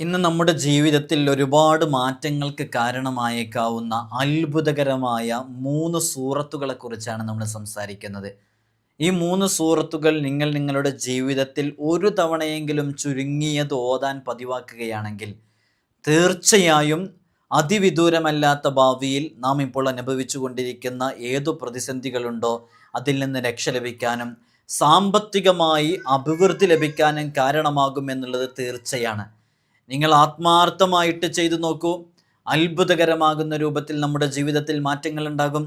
ഇന്ന് നമ്മുടെ ജീവിതത്തിൽ ഒരുപാട് മാറ്റങ്ങൾക്ക് കാരണമായേക്കാവുന്ന അത്ഭുതകരമായ മൂന്ന് സൂറത്തുകളെ കുറിച്ചാണ് നമ്മൾ സംസാരിക്കുന്നത്. ഈ മൂന്ന് സൂറത്തുകൾ നിങ്ങൾ നിങ്ങളുടെ ജീവിതത്തിൽ ഒരു തവണയെങ്കിലും ചുരുങ്ങിയത് ഓതാൻ പതിവാക്കുകയാണെങ്കിൽ തീർച്ചയായും അതിവിദൂരമല്ലാത്ത ഭാവിയിൽ നാം ഇപ്പോൾ അനുഭവിച്ചു കൊണ്ടിരിക്കുന്ന ഏതു പ്രതിസന്ധികളുണ്ടോ അതിൽ നിന്ന് രക്ഷ ലഭിക്കാനും സാമ്പത്തികമായി അഭിവൃദ്ധി ലഭിക്കാനും കാരണമാകും എന്നുള്ളത് തീർച്ചയാണ്. നിങ്ങൾ ആത്മാർത്ഥമായിട്ട് ചെയ്തു നോക്കൂ. അത്ഭുതകരമാകുന്ന രൂപത്തിൽ നമ്മുടെ ജീവിതത്തിൽ മാറ്റങ്ങൾ ഉണ്ടാകും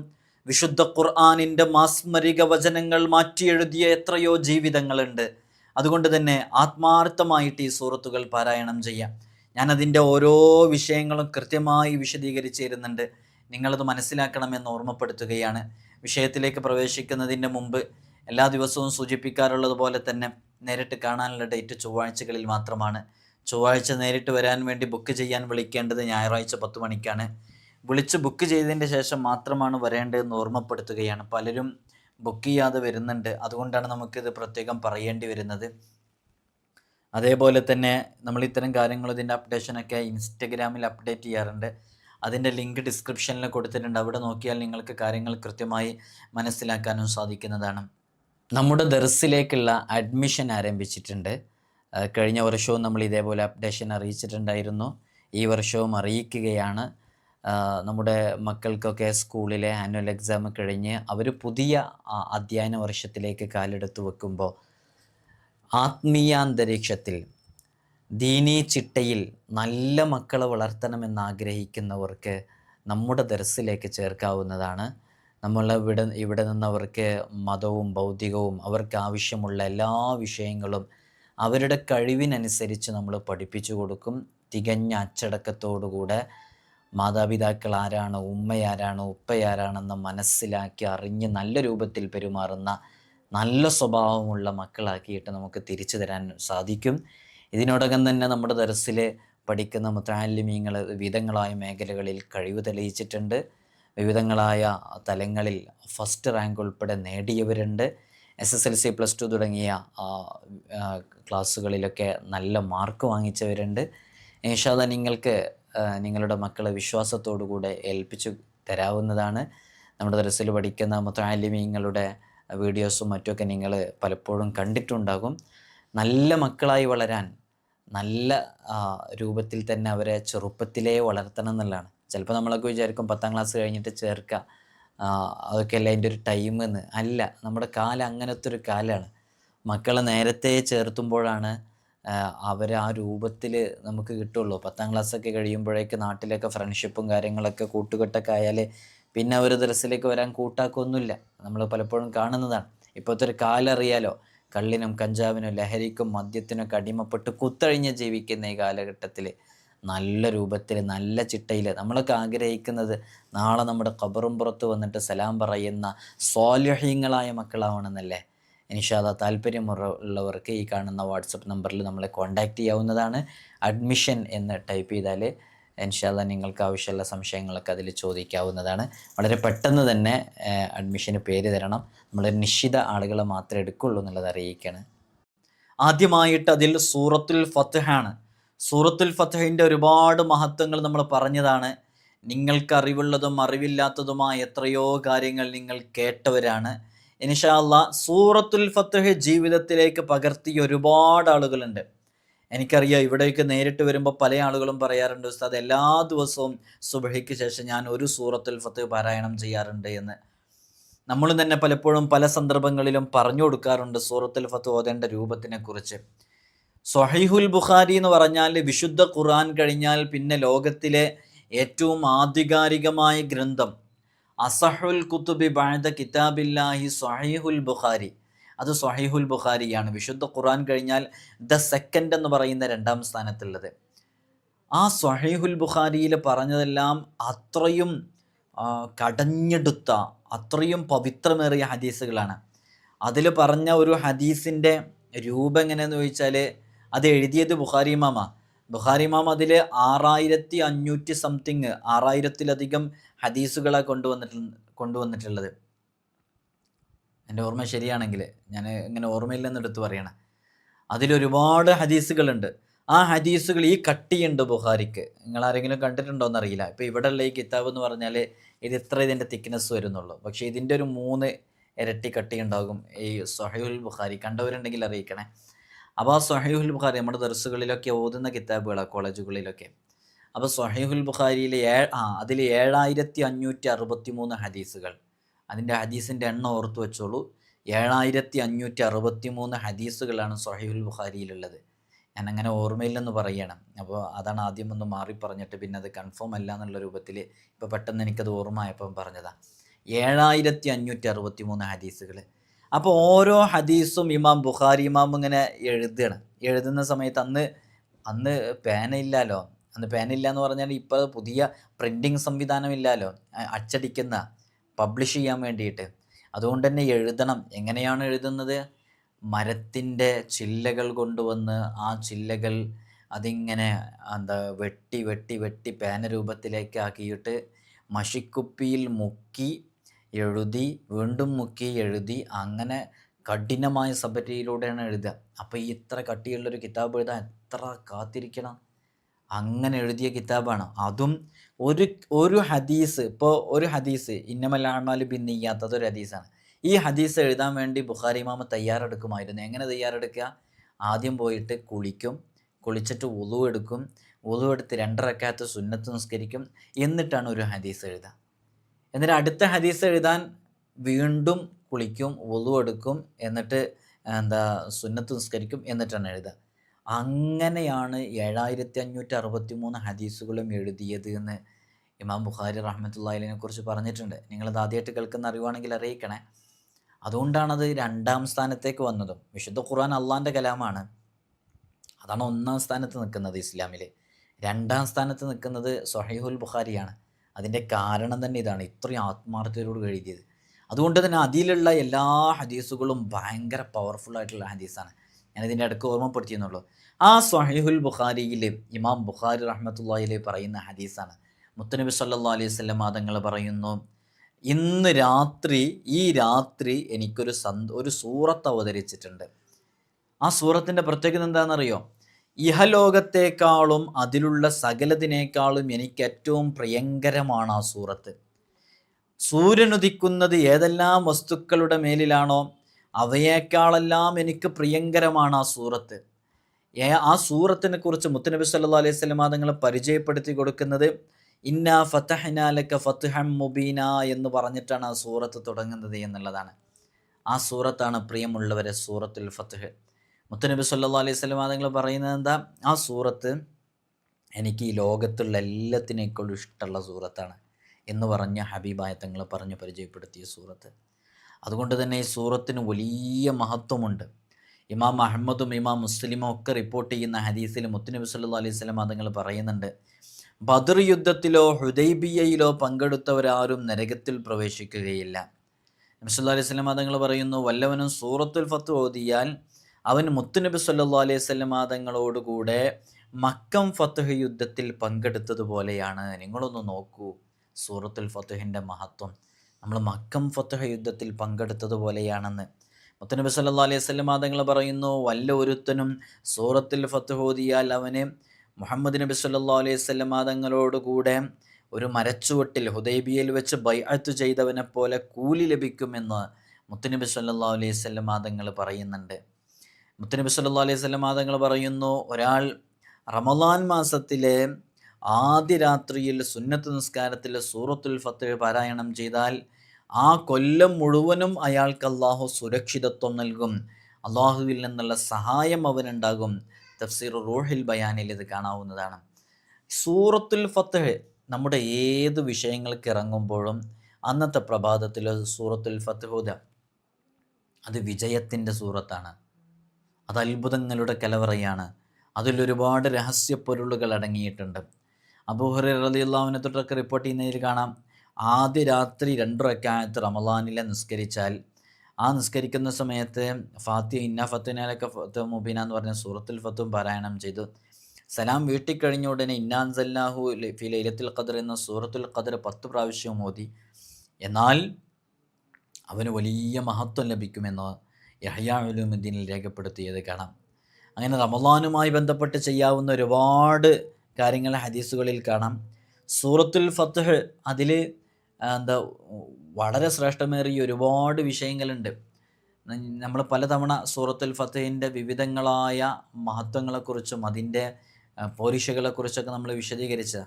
വിശുദ്ധ ഖുർആാനിന്റെ മാസ്മരിക വചനങ്ങൾ മാറ്റിയെഴുതിയ എത്രയോ ജീവിതങ്ങളുണ്ട്. അതുകൊണ്ട് തന്നെ ആത്മാർത്ഥമായിട്ട് ഈ സൂറത്തുകൾ പാരായണം ചെയ്യാം. ഞാനതിന്റെ ഓരോ വിഷയങ്ങളും കൃത്യമായി വിശദീകരിച്ച് തരുന്നുണ്ട്. നിങ്ങളത് മനസ്സിലാക്കണമെന്ന് ഓർമ്മപ്പെടുത്തുകയാണ്. വിഷയത്തിലേക്ക് പ്രവേശിക്കുന്നതിന് മുമ്പ് എല്ലാ ദിവസവും സൂചിപ്പിക്കാറുള്ളത് പോലെ തന്നെ നേരിട്ട് കാണാനുള്ള ഡേറ്റ് ചൊവ്വാഴ്ചകളിൽ മാത്രമാണ്. ചൊവ്വാഴ്ച നേരിട്ട് വരാൻ വേണ്ടി ബുക്ക് ചെയ്യാൻ വിളിക്കേണ്ടത് ഞായറാഴ്ച പത്ത് മണിക്കാണ്. വിളിച്ച് ബുക്ക് ചെയ്തതിന്റെ ശേഷം മാത്രമാണ് വരേണ്ടതെന്ന് ഓർമ്മപ്പെടുത്തുകയാണ്. പലരും ബുക്ക് ചെയ്യാതെ വരുന്നുണ്ട്. അതുകൊണ്ടാണ് നമുക്കിത് പ്രത്യേകം പറയേണ്ടി വരുന്നത്. അതേപോലെ തന്നെ നമ്മൾ ഇത്തരം കാര്യങ്ങൾ ഇതിന്റെ അപ്ഡേഷനൊക്കെ ഇൻസ്റ്റഗ്രാമിൽ അപ്ഡേറ്റ് ചെയ്യാറുണ്ട്. അതിന്റെ ലിങ്ക് ഡിസ്ക്രിപ്ഷനിൽ കൊടുത്തിട്ടുണ്ട്. അവിടെ നോക്കിയാൽ നിങ്ങൾക്ക് കാര്യങ്ങൾ കൃത്യമായി മനസ്സിലാക്കാനും സാധിക്കുന്നതാണ്. നമ്മുടെ ദർസിലേക്കുള്ള അഡ്മിഷൻ ആരംഭിച്ചിട്ടുണ്ട്. കഴിഞ്ഞ വർഷവും നമ്മൾ ഇതേപോലെ അപ്ഡേഷൻ അറിയിച്ചിട്ടുണ്ടായിരുന്നു. ഈ വർഷവും അറിയിക്കുകയാണ്. നമ്മുടെ മക്കൾക്കൊക്കെ സ്കൂളിലെ ആനുവൽ എക്സാം കഴിഞ്ഞ് അവർ പുതിയ അധ്യയന വർഷത്തിലേക്ക് കാലെടുത്ത് വെക്കുമ്പോൾ ആത്മീയാന്തരീക്ഷത്തിൽ ദീനീ ചിട്ടയിൽ നല്ല മക്കളെ വളർത്തണമെന്ന് ആഗ്രഹിക്കുന്നവർക്ക് നമ്മുടെ ദർസിലേക്ക് ചേർക്കാവുന്നതാണ്. നമ്മൾ ഇവിടെ ഇവിടെ നിന്നവർക്ക് മതവും ഭൗതികവും അവർക്ക് ആവശ്യമുള്ള എല്ലാ വിഷയങ്ങളും അവരുടെ കഴിവിനനുസരിച്ച് നമ്മൾ പഠിപ്പിച്ചു കൊടുക്കും. തികഞ്ഞ അച്ചടക്കത്തോടുകൂടെ മാതാപിതാക്കൾ ആരാണ് ഉമ്മയാരാണ് ഉപ്പയാരാണെന്ന് മനസ്സിലാക്കി അറിഞ്ഞ് നല്ല രൂപത്തിൽ പെരുമാറുന്ന നല്ല സ്വഭാവമുള്ള മക്കളാക്കിയിട്ട് നമുക്ക് തിരിച്ചു തരാൻ സാധിക്കും. ഇതിനോടകം തന്നെ നമ്മുടെ ദർസിൽ പഠിക്കുന്ന മുത്താലിമീങ്ങൾ വിവിധങ്ങളായ മേഖലകളിൽ കഴിവ് തെളിയിച്ചിട്ടുണ്ട്. വിവിധങ്ങളായ തലങ്ങളിൽ ഫസ്റ്റ് റാങ്ക് ഉൾപ്പെടെ നേടിയവരുണ്ട്. S S L C plus two തുടങ്ങിയ ക്ലാസ്സുകളിലൊക്കെ നല്ല മാർക്ക് വാങ്ങിച്ചവരുണ്ട്. ഇൻഷാല്ല നിങ്ങൾക്ക് നിങ്ങളുടെ മക്കളെ വിശ്വാസത്തോടു കൂടെ ഏൽപ്പിച്ചു തരാവുന്നതാണ്. നമ്മുടെ ദർസിൽ പഠിക്കുന്ന മുത്താലിമീങ്ങളുടെ വീഡിയോസും മറ്റുമൊക്കെ നിങ്ങൾ പലപ്പോഴും കണ്ടിട്ടുണ്ടാകും. നല്ല മക്കളായി വളരാൻ നല്ല രൂപത്തിൽ തന്നെ അവരെ ചെറുപ്പത്തിലേ വളർത്തണം എന്നുള്ളതാണ്. ചിലപ്പോൾ നമ്മളൊക്കെ വിചാരിക്കും പത്താം ക്ലാസ് കഴിഞ്ഞിട്ട് ചേർക്കുക. ആ, അതൊക്കെയല്ല അതിന്റെ ഒരു ടൈം എന്ന്? അല്ല നമ്മുടെ കാലം അങ്ങനത്തെ ഒരു കാലമാണ് മക്കളെ നേരത്തെ ചേർത്തുമ്പോഴാണ് അവർ ആ രൂപത്തിൽ നമുക്ക് കിട്ടുള്ളൂ. പത്താം ക്ലാസ്സൊക്കെ കഴിയുമ്പോഴേക്ക് നാട്ടിലൊക്കെ ഫ്രണ്ട്ഷിപ്പും കാര്യങ്ങളൊക്കെ കൂട്ടുകെട്ടൊക്കെ ആയാൽ പിന്നെ അവർ ദർസിലേക്ക് വരാൻ കൂട്ടാക്കൊന്നുമില്ല. നമ്മൾ പലപ്പോഴും കാണുന്നതാണ്. ഇപ്പോഴത്തെ ഒരു കാലം അറിയാലോ കള്ളിനും കഞ്ചാവിനും ലഹരിക്കും മദ്യത്തിനൊക്കെ അടിമപ്പെട്ട് കുത്തഴിഞ്ഞ് ജീവിക്കുന്ന ഈ കാലഘട്ടത്തിൽ നല്ല രൂപത്തിൽ നല്ല ചിട്ടയിൽ നമ്മളൊക്കെ ആഗ്രഹിക്കുന്നത് നാളെ നമ്മുടെ ഖബറും പുറത്ത് വന്നിട്ട് സലാം പറയുന്ന സ്വാലഹ്യങ്ങളായ മക്കളാവണമെന്നല്ലേ? ഇൻഷാല്ല താല്പര്യമുള്ളവർക്ക് ഈ കാണുന്ന വാട്സപ്പ് നമ്പറിൽ നമ്മളെ കോൺടാക്റ്റ് ചെയ്യാവുന്നതാണ്. അഡ്മിഷൻ എന്ന് ടൈപ്പ് ചെയ്താൽ ഇൻഷാല്ല നിങ്ങൾക്ക് ആവശ്യമുള്ള സംശയങ്ങളൊക്കെ അതിൽ ചോദിക്കാവുന്നതാണ്. വളരെ പെട്ടെന്ന് തന്നെ അഡ്മിഷന് പേര് തരണം. നമ്മൾ നിശ്ചിത ആളുകളെ മാത്രമേ എടുക്കുള്ളൂ എന്നുള്ളത് അറിയിക്കുകയാണ് ആദ്യമായിട്ട് അതിൽ സൂറത്തുൽ ഫത്തഹാണ് സൂറത്തുൽ ഫത്തഹിന്റെ ഒരുപാട് മഹത്വങ്ങൾ നമ്മൾ പറഞ്ഞതാണ്. നിങ്ങൾക്ക് അറിവുള്ളതും അറിവില്ലാത്തതുമായ എത്രയോ കാര്യങ്ങൾ നിങ്ങൾ കേട്ടവരാണ്. ഇൻഷാല്ല സൂറത്തുൽ ഫത്തഹ് ജീവിതത്തിലേക്ക് പകർത്തിയ ഒരുപാട് ആളുകളുണ്ട്. എനിക്കറിയാം ഇവിടേക്ക് നേരിട്ട് വരുമ്പോൾ പല ആളുകളും പറയാറുണ്ട് ഉസ്താദ് എല്ലാ ദിവസവും സുബഹയ്ക്ക് ശേഷം ഞാൻ ഒരു സൂറത്തുൽ ഫത്തഹ് പാരായണം ചെയ്യാറുണ്ട് എന്ന്. നമ്മൾ തന്നെ പലപ്പോഴും പല സന്ദർഭങ്ങളിലും പറഞ്ഞു കൊടുക്കാറുണ്ട് സൂറത്തുൽ ഫത്ത് ഓതേണ്ട രൂപത്തിനെ കുറിച്ച് സൊഹൈഹുൽ ബുഖാരി എന്ന് പറഞ്ഞാൽ വിശുദ്ധ ഖുർആൻ കഴിഞ്ഞാൽ പിന്നെ ലോകത്തിലെ ഏറ്റവും ആധികാരികമായ ഗ്രന്ഥം. അസഹുൽ കുത്തുബി ബാഴ്ദ കിതാബില്ലാഹി സൊഹൈഹുൽ ബുഖാരി. അത് സൊഹൈഹുൽ ബുഖാരിയാണ്. വിശുദ്ധ ഖുർആൻ കഴിഞ്ഞാൽ ദ സെക്കൻഡ് എന്ന് പറയുന്ന രണ്ടാം സ്ഥാനത്തുള്ളത്. ആ സൊഹൈഹുൽ ബുഖാരിയിൽ പറഞ്ഞതെല്ലാം അത്രയും കടഞ്ഞെടുത്ത അത്രയും പവിത്രമേറിയ ഹദീസുകളാണ്. അതിൽ പറഞ്ഞ ഒരു ഹദീസിന്റെ രൂപം എങ്ങനെയെന്ന് ചോദിച്ചാൽ അത് എഴുതിയത് ബുഖാരി മാമ ബുഖാരി ഇമാം അതിൽ ആറായിരത്തി അഞ്ഞൂറ്റി സംതിങ് ആറായിരത്തിലധികം ഹദീസുകളാണ് കൊണ്ടുവന്നിട്ടുണ്ട് കൊണ്ടുവന്നിട്ടുള്ളത്. എന്റെ ഓർമ്മ ശരിയാണെങ്കിൽ ഞാൻ ഇങ്ങനെ ഓർമ്മയില്ലെന്നെടുത്ത് പറയണം. അതിലൊരുപാട് ഹദീസുകളുണ്ട്. ആ ഹദീസുകൾ ഈ കട്ടിയുണ്ട് ബുഖാരിക്ക്. നിങ്ങൾ ആരെങ്കിലും കണ്ടിട്ടുണ്ടോ എന്നറിയില്ല ഇപ്പോൾ ഇവിടെയുള്ള ഈ കിതാബ് എന്ന് പറഞ്ഞാൽ ഇത് ഇത്ര ഇതിന്റെ തിക്നെസ് വരുന്നുള്ളൂ. പക്ഷേ ഇതിന്റെ ഒരു മൂന്ന് ഇരട്ടി കട്ടി ഉണ്ടാകും ഈ സൊഹൈൽ ബുഖാരി. കണ്ടവരുണ്ടെങ്കിൽ അറിയിക്കണേ. അപ്പോൾ ആ സൊഹൈഹുൽ ബുഖാരി നമ്മുടെ ദർസുകളിലൊക്കെ ഓതുന്ന കിതാബുകളാണ് കോളേജുകളിലൊക്കെ. അപ്പോൾ സൊഹൈഹുൽ ബുഖാരിയിലെ ഏ ആ അതിൽ ഏഴായിരത്തി അഞ്ഞൂറ്റി അറുപത്തി മൂന്ന് ഹദീസുകൾ. അതിന്റെ ഹദീസിന്റെ എണ്ണം ഓർത്തു വെച്ചോളൂ. ഏഴായിരത്തി അഞ്ഞൂറ്റി അറുപത്തി മൂന്ന് ഹദീസുകളാണ് സൊഹൈഹുൽ ബുഖാരിയിലുള്ളത്. ഞാൻ അങ്ങനെ ഓർമ്മയില്ലെന്ന് പറയണം. അപ്പോൾ അതാണ് ആദ്യം ഒന്ന് മാറി പറഞ്ഞിട്ട് പിന്നെ അത് കൺഫേം അല്ല എന്നുള്ള രൂപത്തിൽ ഇപ്പോൾ പെട്ടെന്ന് എനിക്കത് ഓർമ്മ ആയപ്പം പറഞ്ഞതാണ് ഏഴായിരത്തി അഞ്ഞൂറ്റി അറുപത്തി മൂന്ന് ഹദീസുകൾ അപ്പോൾ ഓരോ ഹദീസും ഇമാം ബുഖാരി ഇമാം ഇങ്ങനെ എഴുതുകയാണ് എഴുതുന്ന സമയത്ത് അന്ന് അന്ന് പേനയില്ലല്ലോ അന്ന് പേനയില്ല എന്ന് പറഞ്ഞാൽ ഇപ്പോൾ പുതിയ പ്രിന്റിങ് സംവിധാനം ഇല്ലല്ലോ അച്ചടിക്കുന്ന പബ്ലിഷ് ചെയ്യാൻ വേണ്ടിയിട്ട്. അതുകൊണ്ട് തന്നെ എഴുതണം. എങ്ങനെയാണ് എഴുതുന്നത്? മരത്തിന്റെ ചില്ലകൾ കൊണ്ടുവന്ന് ആ ചില്ലകൾ അതിങ്ങനെ എന്താ വെട്ടി വെട്ടി വെട്ടി പേന രൂപത്തിലേക്ക് ആക്കിയിട്ട് മഷിക്കുപ്പിയിൽ മുക്കി എഴുതി വീണ്ടും മുക്കി എഴുതി അങ്ങനെ കഠിനമായ സബരിയിലൂടെയാണ് എഴുതുക. അപ്പോൾ ഈ ഇത്ര കട്ടിയുള്ളൊരു കിതാബ് എഴുതാൻ എത്ര കാത്തിരിക്കണം? അങ്ങനെ എഴുതിയ കിതാബാണ്. അതും ഒരു ഒരു ഹദീസ് ഇപ്പോൾ ഒരു ഹദീസ് ഇന്നമല്ലാമാലി ബിന്നിയാത്ത അതൊരു ഹദീസാണ്. ഈ ഹദീസ് എഴുതാൻ വേണ്ടി ബുഖാരി ഇമാമ തയ്യാറെടുക്കുമായിരുന്നു. എങ്ങനെ തയ്യാറെടുക്കുക? ആദ്യം പോയിട്ട് കുളിക്കും കുളിച്ചിട്ട് ഉളു എടുക്കും. ഉളു എടുത്ത് രണ്ടരക്കാത്ത സുന്നത്ത് നിസ്കരിക്കും. എന്നിട്ടാണ് ഒരു ഹദീസ് എഴുതുക. എന്നിട്ട് അടുത്ത ഹദീസ് എഴുതാൻ വീണ്ടും കുളിക്കും ഒതു എടുക്കും എന്നിട്ട് എന്താ സുന്നത്ത് നിസ്കരിക്കും എന്നിട്ടാണ് എഴുതുക. അങ്ങനെയാണ് ഏഴായിരത്തി അഞ്ഞൂറ്റി അറുപത്തി മൂന്ന് ഹദീസുകളും എഴുതിയത് എന്ന് ഇമാം ബുഖാരി റഹ്മത്തുള്ളതിനെ കുറിച്ച് പറഞ്ഞിട്ടുണ്ട്. നിങ്ങളത് ആദ്യമായിട്ട് കേൾക്കുന്ന അറിവാണെങ്കിൽ അറിയിക്കണേ. അതുകൊണ്ടാണത് രണ്ടാം സ്ഥാനത്തേക്ക് വന്നതും. വിശുദ്ധ ഖുർആൻ അള്ളാന്റെ കലാമാണ്. അതാണ് ഒന്നാം സ്ഥാനത്ത് നിൽക്കുന്നത് ഇസ്ലാമിൽ രണ്ടാം സ്ഥാനത്ത് നിൽക്കുന്നത് സൊഹൈഹുൽ ബുഖാരിയാണ്. അതിന്റെ കാരണം തന്നെ ഇതാണ്. ഇത്രയും ആത്മാർത്ഥതയോട് എഴുതിയത്. അതുകൊണ്ട് തന്നെ അതിലുള്ള എല്ലാ ഹദീസുകളും ഭയങ്കര ആയിട്ടുള്ള ഹദീസാണ്. ഞാൻ ഞാനിതിന്റെ ഇടയ്ക്ക് ഓർമ്മപ്പെടുത്തിയെന്നുള്ളൂ. ആ സഹീഹുൽ ബുഖാരിയിൽ ഇമാം ബുഖാരി റഹ്മത്തുള്ളയിൽ പറയുന്ന ഹദീസാണ്. മുത്തനബി സല്ലാ അലൈഹി സ്വല്ലം മാതങ്ങൾ പറയുന്നു ഇന്ന് രാത്രി ഈ രാത്രി എനിക്കൊരു സന്ത ഒരു സൂറത്ത് അവതരിച്ചിട്ടുണ്ട്. ആ സൂറത്തിന്റെ പ്രത്യേകത എന്താണെന്നറിയോ? ഇഹലോകത്തേക്കാളും അതിലുള്ള സകലതിനേക്കാളും എനിക്ക് ഏറ്റവും പ്രിയങ്കരമാണ് ആ സൂറത്ത്. സൂര്യനുദിക്കുന്നത് ഏതെല്ലാം വസ്തുക്കളുടെ മേലിലാണോ അവയേക്കാളെല്ലാം എനിക്ക് പ്രിയങ്കരമാണ് ആ സൂറത്ത്. ആ സൂറത്തിനെ കുറിച്ച് മുത്തനബി സല്ലാ അലൈഹി സ്വലം തങ്ങളെ പരിചയപ്പെടുത്തി കൊടുക്കുന്നത് ഇന്ന ഫത്തഹനാലക്ക ഫത്തുഹം മുബീന എന്ന് പറഞ്ഞിട്ടാണ് ആ സൂറത്ത് തുടങ്ങുന്നത് എന്നുള്ളതാണ്. ആ സൂറത്താണ് പ്രിയമുള്ളവരെ സൂറത്തുൽ ഫത്തുഹ് മുത്തനബി സല്ലാ അലൈഹി സ്വലം തങ്ങൾ പറയുന്നത് എന്താ? ആ സൂറത്ത് എനിക്ക് ഈ ലോകത്തുള്ള എല്ലാത്തിനേക്കാളും ഇഷ്ടമുള്ള സൂറത്താണ് എന്ന് പറഞ്ഞ ഹബീബായ തങ്ങൾ പറഞ്ഞ് പരിചയപ്പെടുത്തിയ സൂറത്ത്. അതുകൊണ്ട് തന്നെ ഈ സൂറത്തിന് വലിയ മഹത്വമുണ്ട്. ഇമാം അഹമ്മദും ഇമാം മുസ്ലിമും ഒക്കെ റിപ്പോർട്ട് ചെയ്യുന്ന ഹദീസിൽ മുത്തുനബി സല്ലു അലൈഹി സ്വലം തങ്ങൾ പറയുന്നുണ്ട്. ബദർ യുദ്ധത്തിലോ ഹുദൈബിയയിലോ പങ്കെടുത്തവരാരും നരകത്തിൽ പ്രവേശിക്കുകയില്ല. നബിസ്വല്ലാ അലൈഹി സ്വലം തങ്ങൾ പറയുന്നു വല്ലവനും സൂറത്തുൽ ഫത്ത് ഓതിയാൽ അവൻ മുത്തുനബി സല്ലാ അലൈഹി സ്വലം തങ്ങളോടുകൂടെ മക്കം ഫത്തഹ് യുദ്ധത്തിൽ പങ്കെടുത്തതുപോലെയാണ്. നിങ്ങളൊന്ന് നോക്കൂ. സൂറത്തുൽ ഫത്തുഹിന്റെ മഹത്വം. നമ്മൾ മക്കം ഫത്തുഹ യുദ്ധത്തിൽ പങ്കെടുത്തതുപോലെയാണെന്ന്. മുത്തനബി സല്ലാ അലൈഹി സ്വലം തങ്ങൾ പറയുന്നു വല്ല ഒരുത്തനും സൂറത്തിൽ ഫത്തുഹോദിയാൽ അവന് മുഹമ്മദ് നബി സല്ലാ അലൈഹി സ്വലം തങ്ങളോടുകൂടെ ഒരു മരച്ചുവട്ടിൽ ഹുദൈബിയയിൽ വെച്ച് ബൈഅത്ത് ചെയ്തവനെ പോലെ കൂലി ലഭിക്കുമെന്ന് മുത്തനബി സല്ലാ അലൈഹി സ്വല്ലം തങ്ങൾ പറയുന്നുണ്ട്. മുത്തനബി സല്ലാ അലൈഹി സ്വലം മാതങ്ങൾ പറയുന്നു ഒരാൾ റമദാൻ മാസത്തിലെ ആദ്യ രാത്രിയിൽ സുന്നത്ത് നിസ്കാരത്തിൽ സൂറത്തുൽ ഫത്ത് പാരായണം ചെയ്താൽ ആ കൊല്ലം മുഴുവനും അയാൾക്ക് അള്ളാഹു സുരക്ഷിതത്വം നൽകും. അള്ളാഹുവിൽ നിന്നുള്ള സഹായം അവനുണ്ടാകും. തഫ്സീർ റൂഹിൽ ബയാനിൽ ഇത് കാണാവുന്നതാണ്. സൂറത്തുൽ ഫത്ത് നമ്മുടെ ഏത് വിഷയങ്ങൾക്ക് ഇറങ്ങുമ്പോഴും അന്നത്തെ പ്രഭാതത്തിൽ സൂറത്തുൽ ഫത്ത് അത് വിജയത്തിന്റെ സൂറത്താണ്. അത് അത്ഭുതങ്ങളുടെ കലവറയാണ് അതിലൊരുപാട് രഹസ്യപ്പൊരുളുകൾ അടങ്ങിയിട്ടുണ്ട്. അബൂഹറി റലിയുള്ളാവിനെ തൊട്ടൊക്കെ റിപ്പോർട്ട് ചെയ്യുന്നതിൽ കാണാം. ആദ്യ രാത്രി രണ്ടു റക്കായത്ത് റമലാനിലെ നിസ്കരിച്ചാൽ ആ നിസ്കരിക്കുന്ന സമയത്ത് ഫാത്തി ഇന്ന ഫത്തിനാലൊക്കെ ഫത്ത് മുബീന എന്ന് പറഞ്ഞ സൂറത്തുൽ ഫത്തും പാരായണം ചെയ്തു. സലാം വീട്ടിൽ കഴിഞ്ഞ ഉടനെ ഇന്നാൻ സല്ലാഹു ഫി ലൈലത്തുൽ ഖദർ എന്ന സൂറത്തുൽ ഖദർ പത്ത് പ്രാവശ്യവും ഓതി. എന്നാൽ അവന് വലിയ മഹത്വം ലഭിക്കുമെന്ന് യഹ്യാ ഉലുമുദ്ദീനിൽ രേഖപ്പെടുത്തിയത് കാണാം. അങ്ങനെ റമദാനുമായി ബന്ധപ്പെട്ട് ചെയ്യാവുന്ന ഒരുപാട് കാര്യങ്ങൾ ഹദീസുകളിൽ കാണാം. സൂറത്തുൽ ഫത്തഹ് അതിൽ എന്താ വളരെ ശ്രേഷ്ഠമേറിയ ഒരുപാട് വിഷയങ്ങളുണ്ട്. നമ്മൾ പലതവണ സൂറത്തുൽ ഫത്തഹിന്റെ വിവിധങ്ങളായ മഹത്വങ്ങളെക്കുറിച്ചും അതിന്റെ പോരിഷകളെക്കുറിച്ചൊക്കെ നമ്മൾ വിശദീകരിച്ച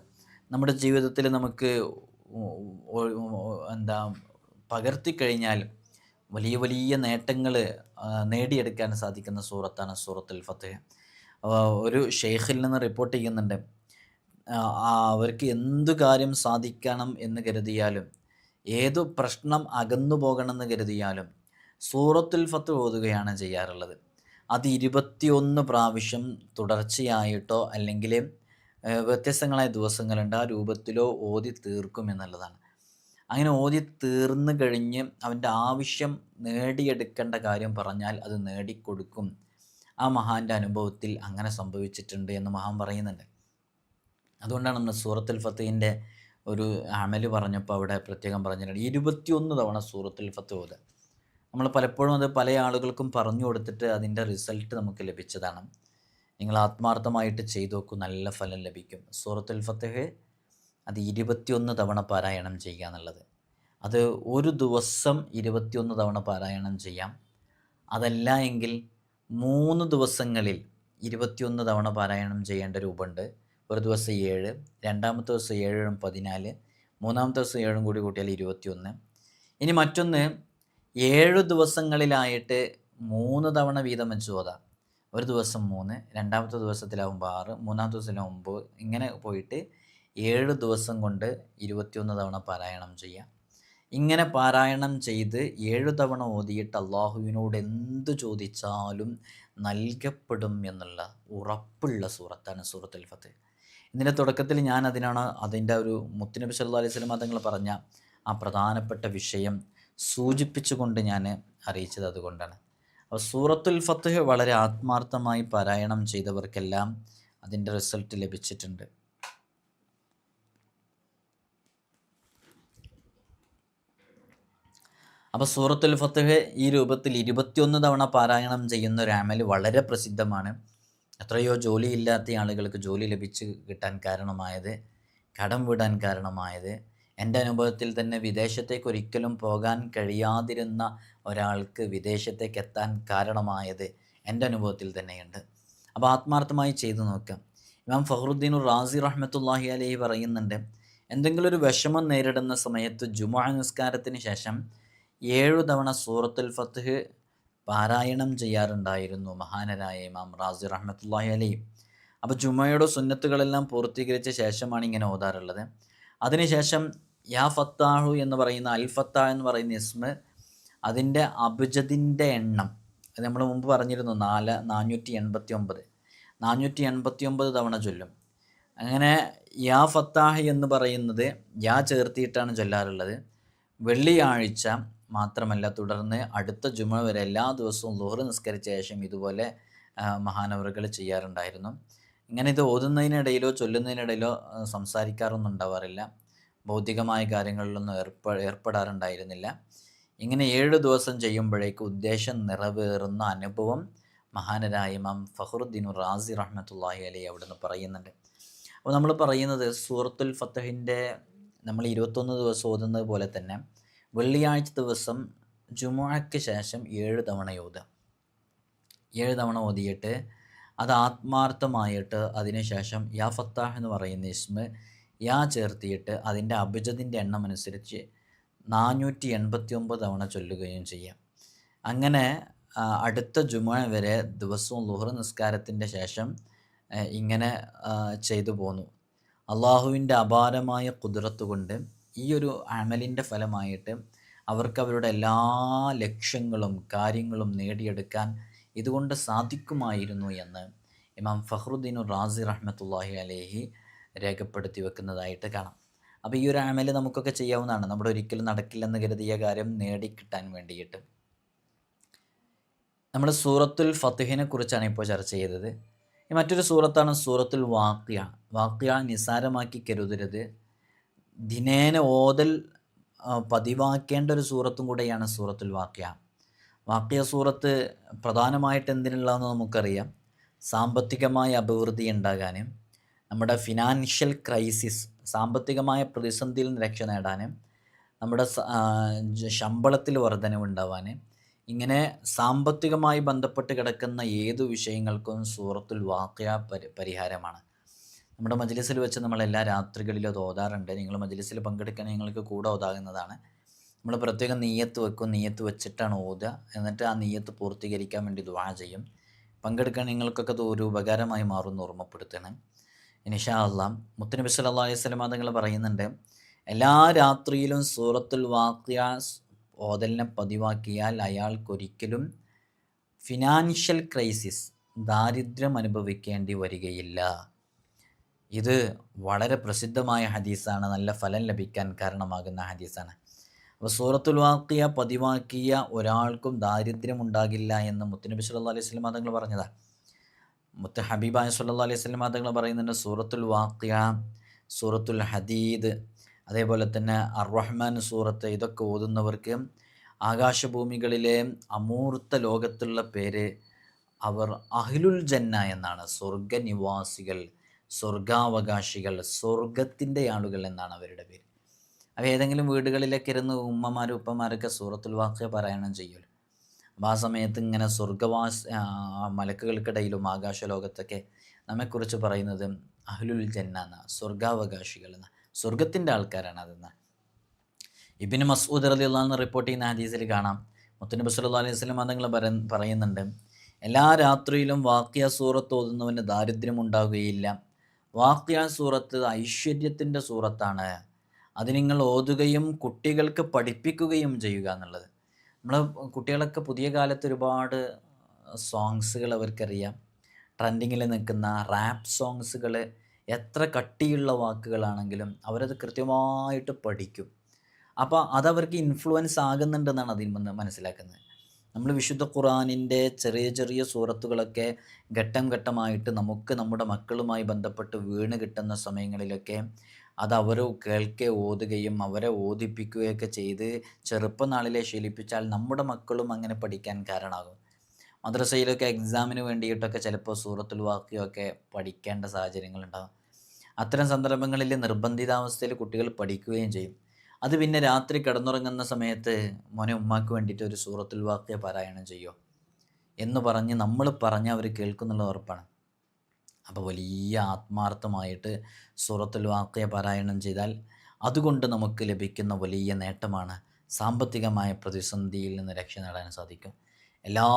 നമ്മുടെ ജീവിതത്തിൽ നമുക്ക് എന്താ പകർത്തി കഴിഞ്ഞാൽ വലിയ വലിയ നേട്ടങ്ങൾ നേടിയെടുക്കാൻ സാധിക്കുന്ന സൂറത്താണ് സൂറത്തുൽ ഫത്തേഹ് ഒരു ഷെയ്ഖിൽ നിന്ന് റിപ്പോർട്ട് ചെയ്യുന്നുണ്ട്. അവർക്ക് എന്തു കാര്യം സാധിക്കണം എന്ന് കരുതിയാലും ഏതു പ്രശ്നം അകന്നു പോകണമെന്ന് കരുതിയാലും സൂറത്തുൽ ഫത്ത് ഓതുകയാണ് ചെയ്യാറുള്ളത്. അത് ഇരുപത്തിയൊന്ന് പ്രാവശ്യം തുടർച്ചയായിട്ടോ അല്ലെങ്കിൽ വ്യത്യസ്തങ്ങളായ ദിവസങ്ങളുണ്ട് ആ രൂപത്തിലോ ഓതി തീർക്കും എന്നുള്ളതാണ്. അങ്ങനെ ഓതി തീർന്നു കഴിഞ്ഞ് അവന്റെ ആവശ്യം നേടിയെടുക്കേണ്ട കാര്യം പറഞ്ഞാൽ അത് നേടിക്കൊടുക്കും. ആ മഹാന്റെ അനുഭവത്തിൽ അങ്ങനെ സംഭവിച്ചിട്ടുണ്ട് എന്ന് മഹാൻ പറയുന്നുണ്ട്. അതുകൊണ്ടാണ് നമ്മൾ സൂറത്തുൽ ഫത്തീന്റെ ഒരു അമൽ പറഞ്ഞപ്പോൾ അവിടെ പ്രത്യേകം പറഞ്ഞിട്ടുണ്ട്. ഇരുപത്തിയൊന്ന് തവണ സൂറത്തുൽ ഫത്ത് ഓത്. നമ്മൾ പലപ്പോഴും അത് പല ആളുകൾക്കും പറഞ്ഞു കൊടുത്തിട്ട് അതിന്റെ റിസൾട്ട് നമുക്ക് ലഭിച്ചതാണ്. നിങ്ങൾ ആത്മാർത്ഥമായിട്ട് ചെയ്തു നോക്കൂ നല്ല ഫലം ലഭിക്കും. സൂറത്തുൽ ഫത്തഹ് അത് ഇരുപത്തിയൊന്ന് തവണ പാരായണം ചെയ്യുക എന്നുള്ളത്. അത് ഒരു ദിവസം ഇരുപത്തിയൊന്ന് തവണ പാരായണം ചെയ്യാം. അതല്ല എങ്കിൽ മൂന്ന് ദിവസങ്ങളിൽ ഇരുപത്തിയൊന്ന് തവണ പാരായണം ചെയ്യേണ്ട രൂപമുണ്ട്. ഒരു ദിവസം ഏഴ് രണ്ടാമത്തെ ദിവസം ഏഴും പതിനാല് മൂന്നാമത്തെ ദിവസം ഏഴും കൂടി കൂട്ടിയാൽ ഇരുപത്തിയൊന്ന്. ഇനി മറ്റൊന്ന് ഏഴ് ദിവസങ്ങളിലായിട്ട് മൂന്ന് തവണ വീതം വെച്ച് ഓതാം ഒരു ദിവസം മൂന്ന് രണ്ടാമത്തെ ദിവസത്തിലാവുമ്പോൾ ആറ് മൂന്നാമത്തെ ദിവസത്തിലാവുമ്പോൾ ഇങ്ങനെ പോയിട്ട് ഏഴ് ദിവസം കൊണ്ട് ഇരുപത്തിയൊന്ന് തവണ പാരായണം ചെയ്യാം. ഇങ്ങനെ പാരായണം ചെയ്ത് ഏഴു തവണ ഓതിയിട്ട് അള്ളാഹുവിനോട് എന്ത് ചോദിച്ചാലും നൽകപ്പെടും എന്നുള്ള ഉറപ്പുള്ള സൂറത്താണ് സൂറത്തുൽ ഫത്ത്. ഇതിന്റെ തുടക്കത്തിൽ ഞാൻ അതിനാണ് അതിന്റെ ഒരു മുത്തുനബി സല്ലു അലൈഹി സ്വലം തങ്ങൾ പറഞ്ഞ ആ പ്രധാനപ്പെട്ട വിഷയം സൂചിപ്പിച്ചുകൊണ്ട് ഞാൻ അറിയിച്ചത് അതുകൊണ്ടാണ്. അപ്പോൾ സൂറത്തുൽ ഫത്ത് വളരെ ആത്മാർത്ഥമായി പാരായണം ചെയ്തവർക്കെല്ലാം അതിന്റെ റിസൾട്ട് ലഭിച്ചിട്ടുണ്ട്. അപ്പോൾ സൂറത്തുൽ ഫത്തഹ് ഈ രൂപത്തിൽ ഇരുപത്തിയൊന്ന് തവണ പാരായണം ചെയ്യുന്ന ഒരു അമൽ വളരെ പ്രസിദ്ധമാണ്. എത്രയോ ജോലിയില്ലാത്ത ആളുകൾക്ക് ജോലി ലഭിച്ച് കിട്ടാൻ കാരണമായത് കടം വിടാൻ കാരണമായത് എന്റെ അനുഭവത്തിൽ തന്നെ വിദേശത്തേക്ക് ഒരിക്കലും പോകാൻ കഴിയാതിരുന്ന ഒരാൾക്ക് വിദേശത്തേക്ക് എത്താൻ കാരണമായത് എന്റെ അനുഭവത്തിൽ തന്നെയുണ്ട്. അപ്പോൾ ആത്മാർത്ഥമായി ചെയ്തു നോക്കാം. ഇമാം ഫഹറുദ്ദീൻ റാസി റഹ്മത്തുല്ലാഹി അലൈഹി പറയുന്നുണ്ട് എന്തെങ്കിലും ഒരു വിഷമം നേരിടുന്ന സമയത്ത് ജുമാ നിസ്കാരത്തിന് ശേഷം ഏഴു തവണ സൂറത്തുൽ ഫത്ത്ഹ് പാരായണം ചെയ്യാറുണ്ടായിരുന്നു മഹാനരായ ഇമാം റാസി റഹ്മത്തുല്ലാഹി അലൈഹി. അപ്പോൾ ജുമയുടെ സുന്നത്തുകളെല്ലാം പൂർത്തീകരിച്ച ശേഷമാണ് ഇങ്ങനെ ഓതാറുള്ളത്. അതിനുശേഷം യാ ഫത്താഹു എന്ന് പറയുന്ന അൽ ഫത്താ എന്ന് പറയുന്ന ഇസ്മ് അതിന്റെ അബുജതിന്റെ എണ്ണം അത് നമ്മൾ മുമ്പ് പറഞ്ഞിരുന്നു നാല് നാനൂറ്റി എൺപത്തി ഒമ്പത് നാനൂറ്റി എൺപത്തി ഒമ്പത് തവണ ചൊല്ലും. അങ്ങനെ യാ ഫത്താഹ് എന്ന് പറയുന്നത് യാ ചേർത്തിയിട്ടാണ് ചൊല്ലാറുള്ളത്. വെള്ളിയാഴ്ച മാത്രമല്ല തുടർന്ന് അടുത്ത ജുമ വരെ എല്ലാ ദിവസവും ലോഹർ നിസ്കരിച്ച ശേഷം ഇതുപോലെ മഹാനവറുകൾ ചെയ്യാറുണ്ടായിരുന്നു. ഇങ്ങനെ ഇത് ഓതുന്നതിനിടയിലോ ചൊല്ലുന്നതിനിടയിലോ സംസാരിക്കാറൊന്നും ഉണ്ടാവാറില്ല. ഭൗതികമായ കാര്യങ്ങളിലൊന്നും ഏർപ്പ ഏർപ്പെടാറുണ്ടായിരുന്നില്ല. ഇങ്ങനെ ഏഴ് ദിവസം ചെയ്യുമ്പോഴേക്ക് ഉദ്ദേശം നിറവേറുന്ന അനുഭവം മഹാനരായ ഇമാം ഫഹറുദ്ദീൻ റാസി റഹ്മത്തുള്ളാഹി അലി അവിടുന്ന് പറയുന്നുണ്ട്. അപ്പോൾ നമ്മൾ പറയുന്നത് സൂറത്തുൽ ഫത്തഹിന്റെ നമ്മൾ ഇരുപത്തൊന്ന് ദിവസം ഓതുന്നത് പോലെ തന്നെ വെള്ളിയാഴ്ച ദിവസം ജുമുഴയ്ക്ക് ശേഷം ഏഴ് തവണ ഓതുക ഏഴ് തവണ ഓതിയിട്ട് അത് ആത്മാർത്ഥമായിട്ട് അതിനുശേഷം യാ ഫത്താഹ് എന്ന് പറയുന്ന ഇസ്മ യാ ചേർത്തിയിട്ട് അതിന്റെ അഭിജതിന്റെ എണ്ണം അനുസരിച്ച് നാനൂറ്റി എൺപത്തി ഒമ്പത് തവണ ചൊല്ലുകയും ചെയ്യാം. അങ്ങനെ അടുത്ത ജുമുഅ വരെ ദിവസവും ലുഹർ നിസ്കാരത്തിന്റെ ശേഷം ഇങ്ങനെ ചെയ്തു പോന്നു. അള്ളാഹുവിന്റെ അപാരമായ കുതിരത്ത് കൊണ്ട് ഈ ഒരു അമലിന്റെ ഫലമായിട്ട് അവർക്ക് അവരുടെ എല്ലാ ലക്ഷ്യങ്ങളും കാര്യങ്ങളും നേടിയെടുക്കാൻ ഇതുകൊണ്ട് സാധിക്കുമായിരുന്നു എന്ന് ഇമാം ഫഹ്റുദ്ദീൻ റാസി റഹ്മത്തുള്ളാഹി അലേഹി രേഖപ്പെടുത്തി വെക്കുന്നതായിട്ട് കാണാം. അപ്പോൾ ഈ ഒരു അമൽ നമുക്കൊക്കെ ചെയ്യാവുന്നതാണ്. നമ്മുടെ ഒരിക്കലും നടക്കില്ലെന്ന് കരുതിയ കാര്യം നേടിക്കിട്ടാൻ വേണ്ടിയിട്ട്. നമ്മൾ സൂറത്തുൽ ഫത്തുഹിനെ കുറിച്ചാണ് ഇപ്പോൾ ചർച്ച ചെയ്തത്. മറ്റൊരു സൂറത്താണ് സൂറത്തുൽ വാക്യ വാക്യ നിസാരമാക്കി കരുതരുത്. ദിനേന ഓതൽ പതിവാക്കേണ്ട ഒരു സൂറത്തും കൂടെയാണ് സൂറത്തുൽ വാക്യ. വാക്യ സൂറത്ത് പ്രധാനമായിട്ട് എന്തിനുള്ളതെന്ന് നമുക്കറിയാം. സാമ്പത്തികമായ അഭിവൃദ്ധി ഉണ്ടാകാനും നമ്മുടെ ഫിനാൻഷ്യൽ ക്രൈസിസ് സാമ്പത്തികമായ പ്രതിസന്ധിയിൽ നിന്ന് രക്ഷ നേടാനും നമ്മുടെ ശമ്പളത്തിൽ വർധനവുണ്ടാവാൻ ഇങ്ങനെ സാമ്പത്തികമായി ബന്ധപ്പെട്ട് കിടക്കുന്ന ഏതു വിഷയങ്ങൾക്കും സൂറത്തുൽ വാക്യ പരിഹാരമാണ്. നമ്മുടെ മജ്ലിസിൽ വെച്ച് നമ്മൾ എല്ലാ രാത്രികളിലും ഓതാറുണ്ട്. നിങ്ങൾ മജ്ലിസിൽ പങ്കെടുക്കാൻ നിങ്ങൾക്ക് കൂടെ ഓതാകുന്നതാണ്. നമ്മൾ പ്രത്യേകം നീയത്ത് വെക്കും. നീയത്ത് വെച്ചിട്ടാണ് ഓതുക. എന്നിട്ട് ആ നീയത്ത് പൂർത്തീകരിക്കാൻ വേണ്ടി ദുവാ ചെയ്യും. പങ്കെടുക്കാൻ നിങ്ങൾക്കൊക്കെ അത് ഒരു ഉപകാരമായി മാറുമെന്ന് ഓർമ്മപ്പെടുത്തണം ഇനിഷാ അള്ളാം മുത്തനബി സല്ലാ അലൈഹി തങ്ങൾ പറയുന്നുണ്ട് എല്ലാ രാത്രിയിലും സൂറത്തുൽ വാക്യ ഓതലിനെ പതിവാക്കിയാൽ അയാൾക്കൊരിക്കലും ഫിനാൻഷ്യൽ ക്രൈസിസ് ദാരിദ്ര്യം അനുഭവിക്കേണ്ടി വരികയില്ല. ഇത് വളരെ പ്രസിദ്ധമായ ഹദീസാണ്. നല്ല ഫലം ലഭിക്കാൻ കാരണമാകുന്ന ഹദീസാണ്. അപ്പോൾ സൂറത്തുൽ വാക്കിയ പതിവാക്കിയ ഒരാൾക്കും ദാരിദ്ര്യം ഉണ്ടാകില്ല എന്ന് മുത്തുനബി സല്ലു അലൈഹി സ്വലം തങ്ങൾ പറഞ്ഞതാണ് മുത്ത് ഹബീബായ സല്ലല്ലാഹു അലൈഹി സ്വലം തങ്ങൾ പറയുന്നുണ്ട് സൂറത്തുൽ വാക്കിയ സൂറത്തുൽ ഹദീദ് അതേപോലെ തന്നെ അർറഹ്മാൻ സൂറത്ത് ഇതൊക്കെ ഓതുന്നവർക്ക് ആകാശഭൂമികളിലെ അമൂർത്ത ലോകത്തുള്ള പേര് അവർ അഹിലുൽ ജന്ന എന്നാണ്. സ്വർഗനിവാസികൾ സ്വർഗാവകാശികൾ സ്വർഗത്തിന്റെ ആളുകൾ എന്നാണ് അവരുടെ പേര്. അവ ഏതെങ്കിലും വീടുകളിലൊക്കെ ഇരുന്ന് ഉമ്മമാരും ഉപ്പമാരൊക്കെ സൂറത്തുൽ വാക്യ പാരായണം ചെയ്യുമല്ലോ. അപ്പോൾ ആ സമയത്ത് ഇങ്ങനെ സ്വർഗവാസ മലക്കുകൾക്കിടയിലും ആകാശലോകത്തൊക്കെ നമ്മെക്കുറിച്ച് പറയുന്നത് അഹ്ലുൽ ജന്ന എന്ന സ്വർഗാവകാശികൾ എന്ന സ്വർഗത്തിന്റെ ആൾക്കാരാണ് അതെന്ന്. ഇബിന് മസൂദ് റലി അള്ളാന്ന് റിപ്പോർട്ട് ചെയ്യുന്ന ഹദീസിൽ കാണാം. മുത്തനബി സല്ലല്ലാഹു അലൈഹി വസല്ലം അതങ്ങൾ പറയുന്നുണ്ട് എല്ലാ രാത്രിയിലും വാക്യ സൂറത്ത് ഓതുന്നവന് ദാരിദ്ര്യം ഉണ്ടാകുകയില്ല. വാക്യ സൂറത്ത് ഐശ്വര്യത്തിന്റെ സൂറത്താണ്. അത് നിങ്ങൾ ഓതുകയും കുട്ടികൾക്ക് പഠിപ്പിക്കുകയും ചെയ്യുക എന്നുള്ളത്. നമ്മൾ കുട്ടികളൊക്കെ പുതിയ കാലത്ത് ഒരുപാട് സോങ്സുകൾ അവർക്കറിയാം. ട്രെൻഡിങ്ങിൽ നിൽക്കുന്ന റാപ്പ് സോങ്സുകൾ എത്ര കട്ടിയുള്ള വാക്കുകളാണെങ്കിലും അവരത് കൃത്യമായിട്ട് പഠിക്കും. അപ്പോൾ അതവർക്ക് ഇൻഫ്ലുവൻസ് ആകുന്നുണ്ടെന്നാണ് അതിൽ നിന്ന് മനസ്സിലാക്കുന്നത്. നമ്മൾ വിശുദ്ധ ഖുറാനിന്റെ ചെറിയ ചെറിയ സൂറത്തുകളൊക്കെ ഘട്ടം ഘട്ടമായിട്ട് നമുക്ക് നമ്മുടെ മക്കളുമായി ബന്ധപ്പെട്ട് വീണ് കിട്ടുന്ന സമയങ്ങളിലൊക്കെ അത് അവർ കേൾക്കെ ഓതുകയും അവരെ ഓതിപ്പിക്കുകയൊക്കെ ചെയ്ത് ചെറുപ്പനാളിലെ ശീലിപ്പിച്ചാൽ നമ്മുടെ മക്കളും അങ്ങനെ പഠിക്കാൻ കാരണമാകും. മദ്രസയിലൊക്കെ എക്സാമിന് വേണ്ടിയിട്ടൊക്കെ ചിലപ്പോൾ സൂറത്തുൽ വാക്കിയൊക്കെ പഠിക്കേണ്ട സാഹചര്യങ്ങളുണ്ടാകും. അത്തരം സന്ദർഭങ്ങളിൽ നിർബന്ധിതാവസ്ഥയിൽ കുട്ടികൾ പഠിക്കുകയും ചെയ്യും. അത് പിന്നെ രാത്രി കിടന്നുറങ്ങുന്ന സമയത്ത് മോനെ ഉമ്മാക്ക് വേണ്ടിയിട്ട് ഒരു സൂറത്തുൽ വാക്യ പാരായണം ചെയ്യോ എന്ന് പറഞ്ഞ് നമ്മൾ പറഞ്ഞ് അവർ കേൾക്കുന്നുള്ള ഉറപ്പാണ്. അപ്പോൾ വലിയ ആത്മാർത്ഥമായിട്ട് സൂറത്തുൽ വാക്യ പാരായണം ചെയ്താൽ അതുകൊണ്ട് നമുക്ക് ലഭിക്കുന്ന വലിയ നേട്ടമാണ് സാമ്പത്തികമായ പ്രതിസന്ധിയിൽ നിന്ന് രക്ഷ നേടാൻ സാധിക്കും. എല്ലാ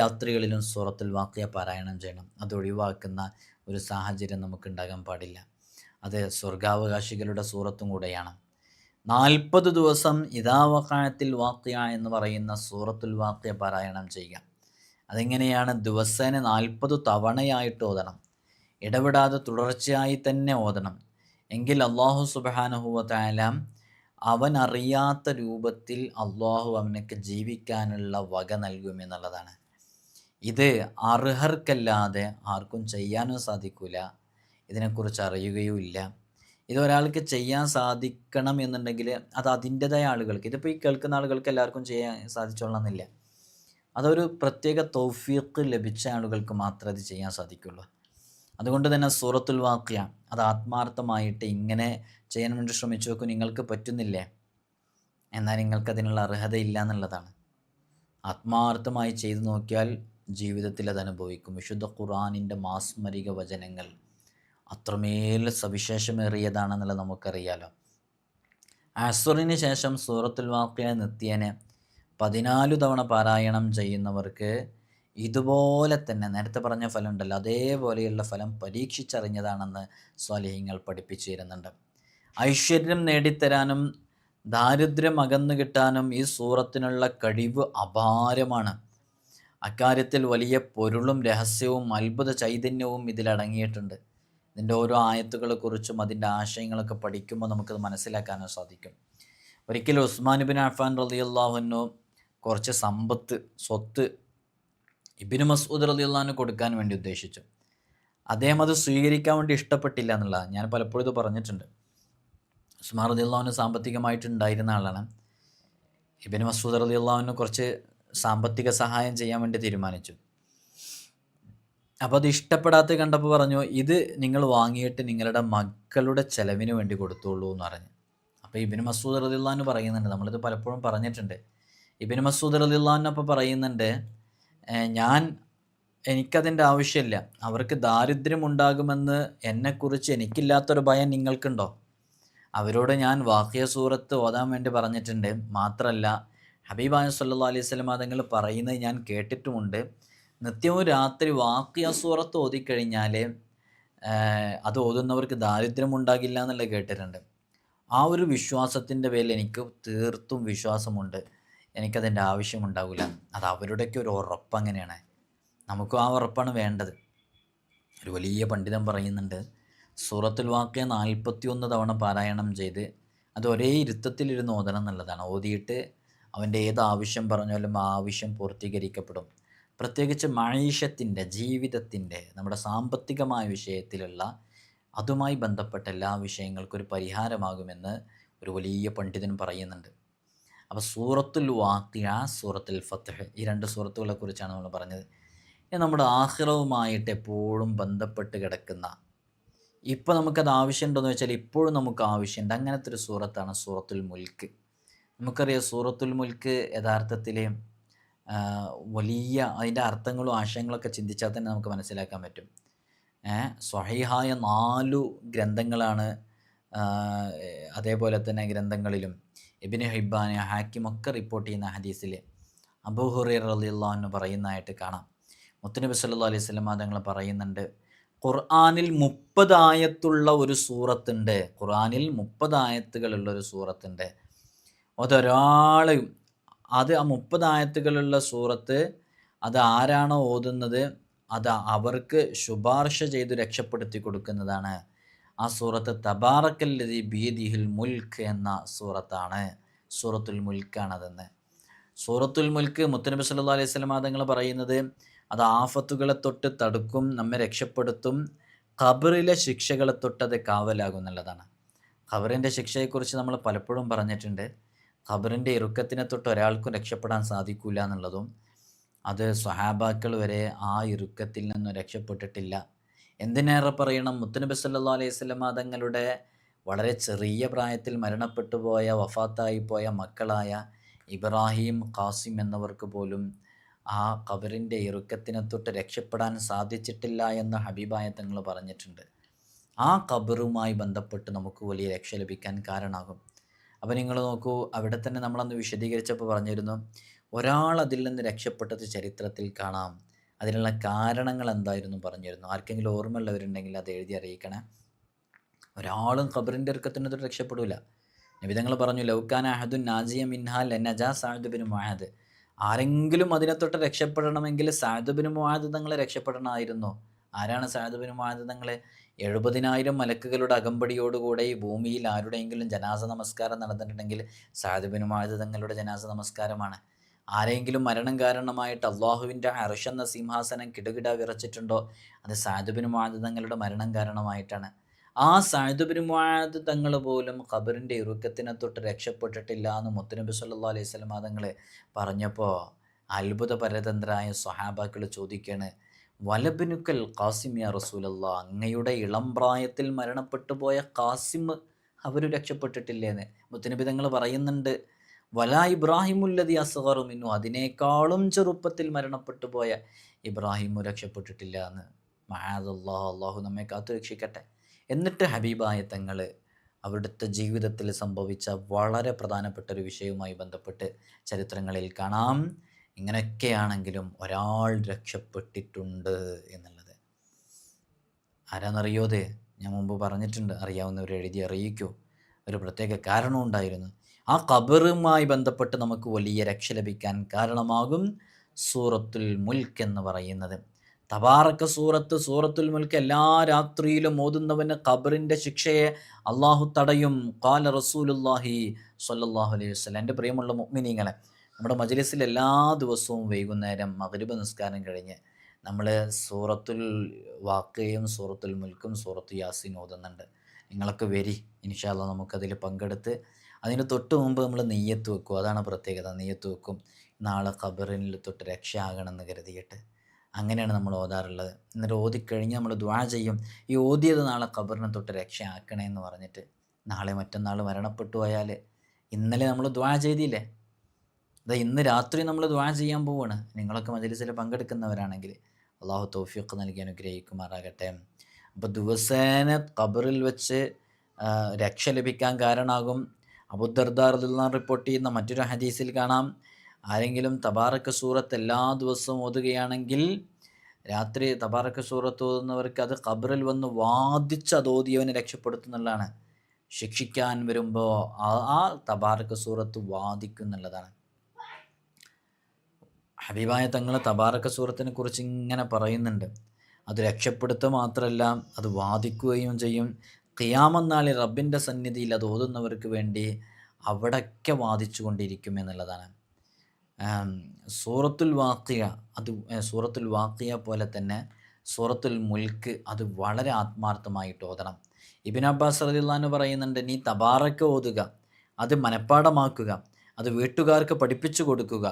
രാത്രികളിലും സൂറത്തുൽ വാക്യ പാരായണം ചെയ്യണം. അത് ഒഴിവാക്കുന്ന ഒരു സാഹചര്യം നമുക്കുണ്ടാകാൻ പാടില്ല. അത് സ്വർഗാവകാശികളുടെ സൂറത്തും കൂടെയാണ്. നാൽപ്പത് ദിവസം ഇതാവക്കായത്തിൽ വാക്യ എന്ന് പറയുന്ന സൂറത്തുൽ വാക്യ പാരായണം ചെയ്യുക. അതെങ്ങനെയാണ്? ദിവസേന നാൽപ്പത് തവണയായിട്ട് ഓതണം. ഇടപെടാതെ തുടർച്ചയായി തന്നെ ഓതണം. എങ്കിൽ അള്ളാഹു സുബാനുഹുവല അവൻ അറിയാത്ത രൂപത്തിൽ അള്ളാഹു അവനക്ക് ജീവിക്കാനുള്ള വക നൽകുമെന്നുള്ളതാണ് ഇത് അർഹർക്കല്ലാതെ ആർക്കും ചെയ്യാനും സാധിക്കില്ല ഇതിനെക്കുറിച്ച് അറിയുകയും ഇല്ല. ഇത് ഒരാൾക്ക് ചെയ്യാൻ സാധിക്കണം എന്നുണ്ടെങ്കിൽ അത് അതിന്റെതായ ആളുകൾക്ക് ഇതിപ്പോൾ ഈ കേൾക്കുന്ന ആളുകൾക്ക് എല്ലാവർക്കും ചെയ്യാൻ സാധിച്ചോളണമെന്നില്ല അതൊരു പ്രത്യേക തൗഫീഖ് ലഭിച്ച ആളുകൾക്ക് മാത്രമേ അത് ചെയ്യാൻ സാധിക്കുള്ളൂ. അതുകൊണ്ട് തന്നെ സൂറത്തുൽ വാക്യ അത് ആത്മാർത്ഥമായിട്ട് ഇങ്ങനെ ചെയ്യാൻ വേണ്ടി ശ്രമിച്ചു നോക്കും നിങ്ങൾക്ക് പറ്റുന്നില്ലേ? എന്നാൽ നിങ്ങൾക്ക് അതിനുള്ള അർഹതയില്ല എന്നുള്ളതാണ്. ആത്മാർത്ഥമായി ചെയ്തു നോക്കിയാൽ ജീവിതത്തിൽ അത് അനുഭവിക്കും. വിശുദ്ധ ഖുറാനിന്റെ മാസ്മരിക വചനങ്ങൾ അത്രമേൽ സവിശേഷമേറിയതാണെന്നുള്ളത് നമുക്കറിയാലോ. അസുറിന് ശേഷം സൂറത്തുൽ വാക്കിയ നിത്യേനെ പതിനാലു തവണ പാരായണം ചെയ്യുന്നവർക്ക് ഇതുപോലെ തന്നെ നേരത്തെ പറഞ്ഞ ഫലം ഉണ്ടല്ലോ അതേപോലെയുള്ള ഫലം പരീക്ഷിച്ചറിഞ്ഞതാണെന്ന് സ്വാലിഹ്യങ്ങൾ പഠിപ്പിച്ചു തരുന്നുണ്ട് ഐശ്വര്യം നേടിത്തരാനും ദാരിദ്ര്യം അകന്നു കിട്ടാനും ഈ സൂറത്തിനുള്ള കഴിവ് അപാരമാണ്. അക്കാര്യത്തിൽ വലിയ പൊരുളും രഹസ്യവും അത്ഭുത ചൈതന്യവും ഇതിലടങ്ങിയിട്ടുണ്ട്. ഇതിന്റെ ഓരോ ആയത്തുകളെ കുറിച്ചും അതിന്റെ ആശയങ്ങളൊക്കെ പഠിക്കുമ്പോൾ നമുക്കത് മനസ്സിലാക്കാനും സാധിക്കും. ഒരിക്കലും ഉസ്മാൻ ബിൻ അഫാൻ റളിയല്ലാഹുവിനു കുറച്ച് സമ്പത്ത് സ്വത്ത് ഇബിന് മസൂദ് റളിയല്ലാഹുവിന് കൊടുക്കാൻ വേണ്ടി ഉദ്ദേശിച്ചു. അദ്ദേഹം അത് സ്വീകരിക്കാൻ വേണ്ടി ഇഷ്ടപ്പെട്ടില്ല എന്നുള്ളതാണ്. ഞാൻ പലപ്പോഴും ഇത് പറഞ്ഞിട്ടുണ്ട്. ഉസ്മാൻ സാമ്പത്തികമായിട്ട് ഉണ്ടായിരുന്ന ആളാണ്. ഇബിന് മസൂദ് റളിയല്ലാഹുവിന് കുറച്ച് സാമ്പത്തിക സഹായം ചെയ്യാൻ വേണ്ടി തീരുമാനിച്ചു. അപ്പോൾ അത് ഇഷ്ടപ്പെടാത്ത കണ്ടപ്പോൾ പറഞ്ഞു ഇത് നിങ്ങൾ വാങ്ങിയിട്ട് നിങ്ങളുടെ മക്കളുടെ ചെലവിന് വേണ്ടി കൊടുത്തോളൂ എന്ന് പറഞ്ഞു. അപ്പോൾ ഇബിന് മസൂദ് റദിള്ളാന്ന് പറയുന്നുണ്ട് നമ്മളിത് പലപ്പോഴും പറഞ്ഞിട്ടുണ്ട്. ഇബിന് മസൂദ് റദിള്ളാന്ന് അപ്പോൾ പറയുന്നുണ്ട് "ഏഹ് ഞാൻ എനിക്കതിന്റെ ആവശ്യമില്ല. അവർക്ക് ദാരിദ്ര്യം ഉണ്ടാകുമെന്ന് എന്നെക്കുറിച്ച് എനിക്കില്ലാത്തൊരു ഭയം നിങ്ങൾക്കുണ്ടോ? അവരോട് ഞാൻ വാക്യ സൂറത്ത് ഓതാൻ വേണ്ടി പറഞ്ഞിട്ടുണ്ട്. മാത്രമല്ല ഹബീബായ സല്ലാ അലൈഹി സ്വലം തങ്ങൾ പറയുന്നത് ഞാൻ കേട്ടിട്ടുമുണ്ട്. നിത്യവും രാത്രി വാക്യ സൂറത്ത് ഓതിക്കഴിഞ്ഞാൽ അത് ഓതുന്നവർക്ക് ദാരിദ്ര്യം ഉണ്ടാകില്ല എന്നുള്ളത് കേട്ടിട്ടുണ്ട്. ആ ഒരു വിശ്വാസത്തിന്റെ പേരിൽ എനിക്ക് തീർത്തും വിശ്വാസമുണ്ട്. എനിക്കതിന്റെ ആവശ്യമുണ്ടാവില്ല. അത് അവരുടെയൊക്കെ ഒരു ഉറപ്പ് അങ്ങനെയാണ്. നമുക്കും ആ ഉറപ്പാണ് വേണ്ടത്. ഒരു വലിയ പണ്ഡിതൻ പറയുന്നുണ്ട് സൂറത്തുൽ വാക്യ നാൽപ്പത്തി ഒന്ന് തവണ പാരായണം ചെയ്ത് അത് ഒരേ ഇരുത്തത്തിലിരുന്ന് ഓതണം എന്നുള്ളതാണ്. ഓതിയിട്ട് അവന്റെ ഏത് ആവശ്യം പറഞ്ഞാലും ആ ആവശ്യം പൂർത്തീകരിക്കപ്പെടും. പ്രത്യേകിച്ച് മഴീഷത്തിന്റെ ജീവിതത്തിന്റെ നമ്മുടെ സാമ്പത്തികമായ വിഷയത്തിലുള്ള അതുമായി ബന്ധപ്പെട്ട എല്ലാ വിഷയങ്ങൾക്കും ഒരു പരിഹാരമാകുമെന്ന് ഒരു വലിയ പണ്ഡിതൻ പറയുന്നുണ്ട്. അപ്പോൾ സൂറത്തുൽ വാക്കിയ സൂറത്തുൽ ഫത്തഹ് ഈ രണ്ട് സൂറത്തുകളെ കുറിച്ചാണ് നമ്മൾ പറഞ്ഞത്. നമ്മുടെ ആഹ്റവുമായിട്ട് എപ്പോഴും ബന്ധപ്പെട്ട് കിടക്കുന്ന ഇപ്പോൾ നമുക്കത് ആവശ്യമുണ്ടോയെന്ന് വെച്ചാൽ ഇപ്പോഴും നമുക്ക് ആവശ്യമുണ്ട്. അങ്ങനത്തെ ഒരു സൂറത്താണ് സൂറത്തുൽ മുൽക്ക്. നമുക്കറിയാം സൂറത്തുൽ മുൽക്ക് യഥാർത്ഥത്തിൽ വലിയ അതിന്റെ അർത്ഥങ്ങളും ആശയങ്ങളൊക്കെ ചിന്തിച്ചാൽ തന്നെ നമുക്ക് മനസ്സിലാക്കാൻ പറ്റും. സ്വഹീഹായ നാലു ഗ്രന്ഥങ്ങളാണ് അതേപോലെ തന്നെ ഗ്രന്ഥങ്ങളിലും. ഇബിന് ഹിബാന് ഹാക്കിമൊക്കെ റിപ്പോർട്ട് ചെയ്യുന്ന ഹദീസിൽ അബൂ ഹുറൈർ എന്ന് പറയുന്നതായിട്ട് കാണാം. മുത്തനബി സല്ലു അലൈഹി സ്വലം തങ്ങൾ പറയുന്നുണ്ട് ഖുർആാനിൽ മുപ്പതായത്തുള്ള ഒരു സൂറത്തുണ്ട്. ഖുർആാനിൽ മുപ്പതായത്തുകളുള്ള ഒരു സൂറത്തുണ്ട്. അതൊരാൾ അത് ആ മുപ്പതായത്തുകളുള്ള സൂറത്ത് അത് ആരാണോ ഓതുന്നത് അത് അവർക്ക് ശുപാർശ ചെയ്ത് രക്ഷപ്പെടുത്തി കൊടുക്കുന്നതാണ്. ആ സൂറത്ത് തബാറക്കല്ലതി ബീദിഹിൽ മുൽക്ക് എന്ന സൂറത്താണ് സൂറത്തുൽ മുൽക്കാണതെന്ന്. സൂറത്തുൽ മുൽക്ക് മുത്തനബി സല്ലു അലൈഹി സ്വലം തങ്ങൾ പറയുന്നത് അത് ആഫത്തുകളെ തൊട്ട് തടുക്കും നമ്മെ രക്ഷപ്പെടുത്തും ഖബറിലെ ശിക്ഷകളെ തൊട്ട് അത് കാവലാകും എന്നുള്ളതാണ്. ഖബറിന്റെ ശിക്ഷയെക്കുറിച്ച് നമ്മൾ പലപ്പോഴും പറഞ്ഞിട്ടുണ്ട്. ഖബറിന്റെ ഇറുക്കത്തിനെ തൊട്ട് ഒരാൾക്കും രക്ഷപ്പെടാൻ സാധിക്കില്ല എന്നുള്ളതും അത് സ്വഹാബാക്കൾ വരെ ആ ഇറുക്കത്തിൽ നിന്നും രക്ഷപ്പെട്ടിട്ടില്ല. എന്തിനേറെ പറയണം? മുത്തനബി സല്ലാ അലൈഹി സ്വലമ തങ്ങളുടെ വളരെ ചെറിയ പ്രായത്തിൽ മരണപ്പെട്ടു പോയ വഫാത്തായി പോയ മക്കളായ ഇബ്രാഹിം ഖാസിം എന്നവർക്ക് പോലും ആ ഖബറിന്റെ ഇറുക്കത്തിനെ തൊട്ട് രക്ഷപ്പെടാൻ സാധിച്ചിട്ടില്ല എന്ന് ഹബീബായ തങ്ങൾ പറഞ്ഞിട്ടുണ്ട്. ആ ഖബറുമായി ബന്ധപ്പെട്ട് നമുക്ക് വലിയ രക്ഷ ലഭിക്കാൻ കാരണമാകും അപ്പോൾ നിങ്ങൾ നോക്കൂ അവിടെ തന്നെ നമ്മളന്ന് വിശദീകരിച്ചപ്പോൾ പറഞ്ഞിരുന്നു ഒരാൾ അതിൽ നിന്ന് രക്ഷപ്പെട്ടത് ചരിത്രത്തിൽ കാണാം. അതിനുള്ള കാരണങ്ങൾ എന്തായിരുന്നു പറഞ്ഞിരുന്നു. ആർക്കെങ്കിലും ഓർമ്മയുള്ളവരുണ്ടെങ്കിൽ അത് എഴുതി അറിയിക്കണേ. ഒരാളും ഖബറിന്റെ ഇറുക്കത്തിനെ തൊട്ട് രക്ഷപ്പെടില്ല നിബിതങ്ങൾ പറഞ്ഞു ലൗക്കാൻ അഹദുൻ നാജിയ മിൻഹാൽ നജാ സാഹിദുബിൻ മുഹാദ് ആരെങ്കിലും അതിനെ തൊട്ട് രക്ഷപ്പെടണമെങ്കിൽ സാഹിദുബിൻ മുഹാദ് തങ്ങളെ രക്ഷപ്പെടണമായിരുന്നു. ആരാണ് സാഹിദുബിൻ മുഹാദ് തങ്ങളെ? എഴുപതിനായിരം മലക്കുകളുടെ അകമ്പടിയോടുകൂടെ ഈ ഭൂമിയിൽ ആരുടെയെങ്കിലും ജനാസ നമസ്കാരം നടന്നിട്ടുണ്ടെങ്കിൽ സാധുബിനുമായത് തങ്ങളുടെ ജനാസ നമസ്കാരമാണ്. ആരെങ്കിലും മരണം കാരണമായിട്ട് അള്ളാഹുവിന്റെ അർഷെന്ന സിംഹാസനം കിടുകിട വിറച്ചിട്ടുണ്ടോ? അത് സാധുബിന് മുഹാദ് തങ്ങളുടെ മരണം കാരണമായിട്ടാണ്. ആ മുഹാദ് തങ്ങൾ പോലും ഖബറിന്റെ ഇറുക്കത്തിനെ തൊട്ട് രക്ഷപ്പെട്ടിട്ടില്ല എന്ന് മുത്തനബി സല്ലാ അലൈഹി സ്വലം തങ്ങൾ പറഞ്ഞപ്പോൾ അത്ഭുത പരതന്ത്രായ സ്വഹാബാക്കൾ ചോദിക്കുകയാണ് വലബിനുക്കൽ കാസിം യാ റസൂലല്ല അങ്ങയുടെ ഇളം പ്രായത്തിൽ മരണപ്പെട്ടു പോയ കാസിം അവർ രക്ഷപ്പെട്ടിട്ടില്ലേന്ന് മുത്തനബി തങ്ങൾ പറയുന്നുണ്ട്. വല ഇബ്രാഹിമുല്ലതി അസഹറുമിന്നു അതിനേക്കാളും ചെറുപ്പത്തിൽ മരണപ്പെട്ടു പോയ ഇബ്രാഹിമു രക്ഷപ്പെട്ടിട്ടില്ല എന്ന് മഹാദല്ലാഹു അള്ളാഹു നമ്മെ കാത്തു രക്ഷിക്കട്ടെ. എന്നിട്ട് ഹബീബായ തങ്ങൾ അവരുടെ ജീവിതത്തിൽ സംഭവിച്ച വളരെ പ്രധാനപ്പെട്ട ഒരു വിഷയവുമായി ബന്ധപ്പെട്ട് ചരിത്രങ്ങളിൽ കാണാം. ഇങ്ങനെയൊക്കെയാണെങ്കിലും ഒരാൾ രക്ഷപ്പെട്ടിട്ടുണ്ട് എന്നുള്ളത്. ആരാന്നറിയോത് ഞാൻ മുമ്പ് പറഞ്ഞിട്ടുണ്ട് അറിയാവുന്നവർ എഴുതി അറിയിക്കൂ. ഒരു പ്രത്യേക കാരണം ഉണ്ടായിരുന്നു. ആ ഖബറുമായി ബന്ധപ്പെട്ട് നമുക്ക് വലിയ രക്ഷ ലഭിക്കാൻ കാരണമാകും സൂറത്തുൽ മുൽക്ക് എന്ന് പറയുന്നത്. തബാറക്ക സൂറത്ത് സൂറത്തുൽ മുൽക്ക് എല്ലാ രാത്രിയിലും ഓതുന്നവന് ഖബറിന്റെ ശിക്ഷയെ അള്ളാഹു തടയും. കാല റസൂലുല്ലാഹി സല്ലാഹു അലൈഹി വസ്ലം എന്റെ പ്രിയമുള്ള മുഗ്മിനീങ്ങളെ നമ്മുടെ മജ്ലിസിൽ എല്ലാ ദിവസവും വൈകുന്നേരം മകരുബ നിസ്കാരം കഴിഞ്ഞ് നമ്മൾ സൂറത്തുൽ വാക്കയും സൂറത്തുൽ മുൽക്കും സൂറത്തു യാസീൻ ഓതുന്നുണ്ട്. നിങ്ങളൊക്കെ വരി ഇൻഷാല്ല നമുക്കതിൽ പങ്കെടുത്ത് അതിന് തൊട്ട് മുമ്പ് നമ്മൾ നെയ്യത്ത് വെക്കും. അതാണ് പ്രത്യേകത. നെയ്യത്ത് വെക്കും. നാളെ ഖബറിനിൽ തൊട്ട് രക്ഷയാകണമെന്ന് കരുതിയിട്ട് അങ്ങനെയാണ് നമ്മൾ ഓതാറുള്ളത്. എന്നിട്ട് ഓതിക്കഴിഞ്ഞ് നമ്മൾ ദ്വാ ചെയ്യും. ഈ ഓതിയത് നാളെ ഖബറിനെ തൊട്ട് രക്ഷയാക്കണേ എന്ന് പറഞ്ഞിട്ട് നാളെ മറ്റന്നാൾ മരണപ്പെട്ടു പോയാൽ ഇന്നലെ നമ്മൾ ദ്വാ ചെയ്തില്ലേ? അതാ ഇന്ന് രാത്രി നമ്മൾ ദ്വാ ചെയ്യാൻ പോവുകയാണ് നിങ്ങളൊക്കെ മജലിസിൽ പങ്കെടുക്കുന്നവരാണെങ്കിൽ അള്ളാഹു തൗഫീഖ് നൽകി അനുഗ്രഹിക്കുമാറാകട്ടെ. അപ്പോൾ ദിവസേന ഖബറിൽ വെച്ച് രക്ഷ ലഭിക്കാൻ കാരണമാകും അബുദർദാർദുല്ലാൻ റിപ്പോർട്ട് ചെയ്യുന്ന മറ്റൊരു ഹദീസിൽ കാണാം. ആരെങ്കിലും തബാറക്ക് സൂറത്ത് എല്ലാ ദിവസവും ഓതുകയാണെങ്കിൽ രാത്രി തബാറക്ക് സൂറത്ത് ഓതുന്നവർക്ക് അത് ഖബറിൽ വന്ന് വാദിച്ച് അത് ഓതിയവനെ രക്ഷപ്പെടുത്തുന്നുള്ളതാണ് ശിക്ഷിക്കാൻ വരുമ്പോൾ ആ തബാറക്ക് സൂറത്ത് വാദിക്കുന്നുള്ളതാണ് ഹബീബായ തങ്ങൾ തബാറക്ക സൂറത്തിനെ കുറിച്ച് ഇങ്ങനെ പറയുന്നുണ്ട്. അത് രക്ഷപ്പെടുത്തുക മാത്രമല്ല അത് വാദിക്കുകയും ചെയ്യും. ഖിയാമന്നാളിൽ റബ്ബിന്റെ സന്നിധിയിൽ അത് ഓതുന്നവർക്ക് വേണ്ടി അവിടൊക്കെ വാദിച്ചു കൊണ്ടിരിക്കും എന്നുള്ളതാണ് സൂറത്തുൽ വാക്കിയ അത് സൂറത്തുൽ വാക്കിയ പോലെ തന്നെ സൂറത്തുൽ മുൽക്ക് അത് വളരെ ആത്മാർത്ഥമായിട്ട് ഓതണം. ഇബിൻ അബ്ബാസ് റളിയല്ലാഹു പറയുന്നുണ്ട് നീ തബാറക്ക ഓതുക അത് മനഃപ്പാടമാക്കുക അത് വീട്ടുകാർക്ക് പഠിപ്പിച്ചു കൊടുക്കുക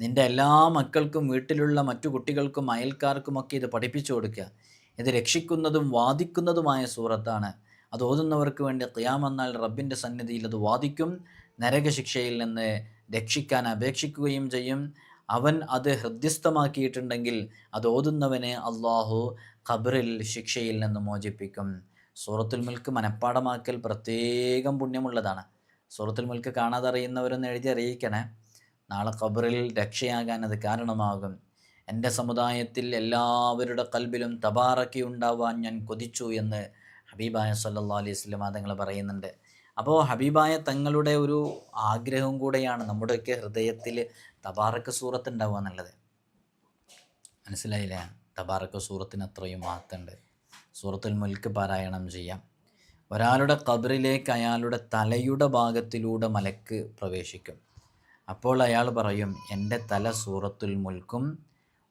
നിന്റെ എല്ലാ മക്കൾക്കും വീട്ടിലുള്ള മറ്റു കുട്ടികൾക്കും അയൽക്കാർക്കുമൊക്കെ ഇത് പഠിപ്പിച്ചു കൊടുക്കുക. ഇത് രക്ഷിക്കുന്നതും വാദിക്കുന്നതുമായ സൂറത്താണ്. അത് ഓതുന്നവർക്ക് വേണ്ടി ക്യാമെന്നാൽ റബ്ബിന്റെ സന്നിധിയിൽ അത് വാദിക്കും. നരകശിക്ഷയിൽ നിന്ന് രക്ഷിക്കാൻ അപേക്ഷിക്കുകയും ചെയ്യും. അവൻ അത് ഹൃദ്യസ്ഥമാക്കിയിട്ടുണ്ടെങ്കിൽ അത് ഓതുന്നവനെ അള്ളാഹു ഖബറിൽ ശിക്ഷയിൽ നിന്ന് മോചിപ്പിക്കും. സൂറത്തുൽ മുൽക്ക് മനഃപ്പാടമാക്കൽ പ്രത്യേകം പുണ്യമുള്ളതാണ്. സൂറത്തുൽ മുൽക്ക് കാണാതെ അറിയുന്നവരൊന്ന് എഴുതി അറിയിക്കണേ. നാളെ ഖബറിൽ രക്ഷയാകാൻ അത് കാരണമാകും. എന്റെ സമുദായത്തിൽ എല്ലാവരുടെ കൽബിലും തബാറക്കി ഉണ്ടാവാൻ ഞാൻ കൊതിച്ചു എന്ന് ഹബീബായ സല്ലാ അലൈഹി തങ്ങൾ പറയുന്നുണ്ട്. അപ്പോൾ ഹബീബായ തങ്ങളുടെ ഒരു ആഗ്രഹവും കൂടെയാണ് നമ്മുടെയൊക്കെ ഹൃദയത്തിൽ തബാറക്ക് സൂറത്ത് ഉണ്ടാവുക എന്നുള്ളത്. മനസ്സിലായില്ലേ? തബാറക്ക് സൂറത്തിന് അത്രയും മഹത്തുണ്ട് സൂറത്തുൽ മുൽക്ക് പാരായണം ചെയ്യാം. ഒരാളുടെ കബറിലേക്ക് അയാളുടെ തലയുടെ ഭാഗത്തിലൂടെ മലക്ക് പ്രവേശിക്കും. അപ്പോൾ അയാൾ പറയും എന്റെ തല സൂറത്തുൽ മുൽക്കും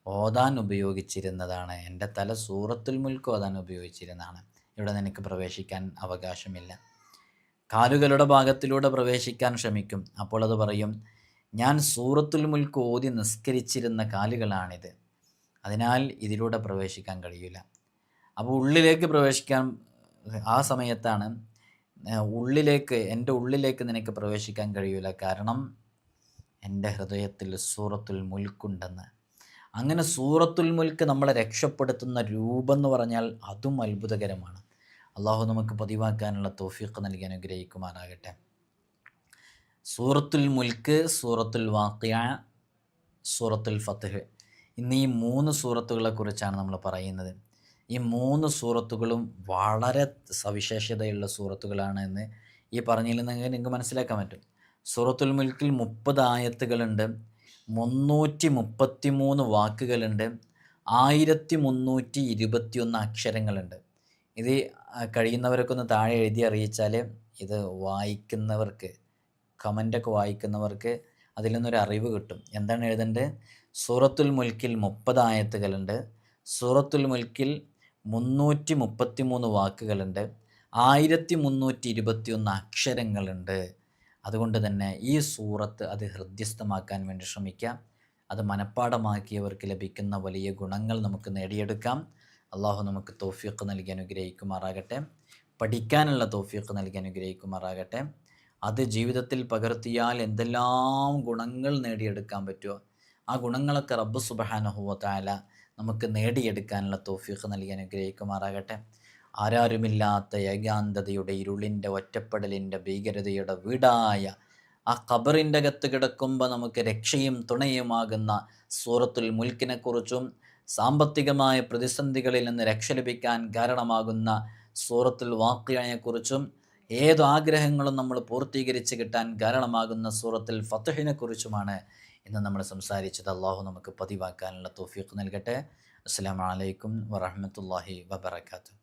ഓതാൻ ഉപയോഗിച്ചിരുന്നതാണ്. എന്റെ തല സൂറത്തുൽ മുൽക്ക് ഓതാൻ ഉപയോഗിച്ചിരുന്നതാണ്. ഇവിടെ നിനക്ക് പ്രവേശിക്കാൻ അവകാശമില്ല. കാലുകളുടെ ഭാഗത്തിലൂടെ പ്രവേശിക്കാൻ ശ്രമിക്കും. അപ്പോൾ അത് പറയും ഞാൻ സൂറത്തുൽ മുൽക്ക് ഓതി നിസ്കരിച്ചിരുന്ന കാലുകളാണിത്. അതിനാൽ ഇതിലൂടെ പ്രവേശിക്കാൻ കഴിയില്ല. അപ്പോൾ ഉള്ളിലേക്ക് പ്രവേശിക്കാൻ ആ സമയത്താണ് ഉള്ളിലേക്ക് എന്റെ ഉള്ളിലേക്ക് നിനക്ക് പ്രവേശിക്കാൻ കഴിയില്ല. കാരണം എന്റെ ഹൃദയത്തിൽ സൂറത്തുൽ മുൽക്കുണ്ടെന്ന്. അങ്ങനെ സൂറത്തുൽ മുൽക്ക് നമ്മളെ രക്ഷപ്പെടുത്തുന്ന രൂപം എന്ന് പറഞ്ഞാൽ അതും അത്ഭുതകരമാണ്. അള്ളാഹു നമുക്ക് പതിവാക്കാനുള്ള തോഫീഖ് നൽകി അനുഗ്രഹിക്കുമാറാകട്ടെ. സൂറത്തുൽ മുൽക്ക് സൂറത്തുൽ വാക്കിയ സൂറത്തുൽ ഫത്തഹ് ഇന്ന് ഈ മൂന്ന് സൂറത്തുകളെ കുറിച്ചാണ് നമ്മൾ പറയുന്നത്. ഈ മൂന്ന് സൂറത്തുകളും വളരെ സവിശേഷതയുള്ള സൂറത്തുകളാണ് എന്ന് ഈ പറഞ്ഞതിൽ നിങ്ങൾക്ക് മനസ്സിലാക്കാൻ പറ്റും. സൂറത്തുൽ മുൽക്കിൽ മുപ്പത് ആയത്തുകളുണ്ട് മുന്നൂറ്റി മുപ്പത്തി മൂന്ന് വാക്കുകളുണ്ട് ആയിരത്തി മുന്നൂറ്റി ഇരുപത്തിയൊന്ന് അക്ഷരങ്ങളുണ്ട്. ഇത് കഴിയുന്നവരൊക്കെ ഒന്ന് താഴെ എഴുതി അറിയിച്ചാൽ ഇത് വായിക്കുന്നവർക്ക് കമന്റൊക്കെ വായിക്കുന്നവർക്ക് അതിൽ നിന്നൊരു അറിവ് കിട്ടും. എന്താണ് എഴുതേണ്ടത്? സൂറത്തുൽ മുൽക്കിൽ മുപ്പത് ആയത്തുകളുണ്ട് സൂറത്തുൽ മുൽക്കിൽ മുന്നൂറ്റി മുപ്പത്തി മൂന്ന് വാക്കുകളുണ്ട് ആയിരത്തി മുന്നൂറ്റി ഇരുപത്തിയൊന്ന് അക്ഷരങ്ങളുണ്ട്. അതുകൊണ്ട് തന്നെ ഈ സൂറത്ത് അത് ഹൃദ്യസ്ഥമാക്കാൻ വേണ്ടി ശ്രമിക്കാം. അത് മനഃപ്പാടമാക്കിയവർക്ക് ലഭിക്കുന്ന വലിയ ഗുണങ്ങൾ നമുക്ക് നേടിയെടുക്കാം. അള്ളാഹു നമുക്ക് തോഫീഖ് നൽകി അനുഗ്രഹിക്കുമാറാകട്ടെ. പഠിക്കാനുള്ള തോഫീഖ് നൽകി അനുഗ്രഹിക്കുമാറാകട്ടെ. അത് ജീവിതത്തിൽ പകർത്തിയാൽ എന്തെല്ലാം ഗുണങ്ങൾ നേടിയെടുക്കാൻ പറ്റുമോ? ആ ഗുണങ്ങളൊക്കെ റബ്ബ് സുബഹാനഹുവ താല നമുക്ക് നേടിയെടുക്കാനുള്ള തോഫീഖ് നൽകി അനുഗ്രഹിക്കുമാറാകട്ടെ. ആരാരുമില്ലാത്ത ഏകാന്തതയുടെ ഇരുളിന്റെ ഒറ്റപ്പെടലിന്റെ ഭീകരതയുടെ വീടായ ആ ഖബറിന്റെ അകത്ത് കിടക്കുമ്പോൾ നമുക്ക് രക്ഷയും തുണയുമാകുന്ന സൂറത്തുൽ മുൽക്കിനെക്കുറിച്ചും സാമ്പത്തികമായ പ്രതിസന്ധികളിൽ നിന്ന് രക്ഷ ലഭിക്കാൻ കാരണമാകുന്ന സൂറത്തുൽ വാക്കിയയെക്കുറിച്ചും ഏത് ആഗ്രഹങ്ങളും നമ്മൾ പൂർത്തീകരിച്ച് കിട്ടാൻ കാരണമാകുന്ന സൂറത്തിൽ ഫത്തഹിനെക്കുറിച്ചുമാണ് ഇന്ന് നമ്മൾ സംസാരിച്ചത്. അള്ളാഹു നമുക്ക് പതിവാക്കാനുള്ള തോഫീഖ് നൽകട്ടെ. അസ്സാം വലൈക്കും വറഹമത്തല്ലാഹി വബർക്കാത്തു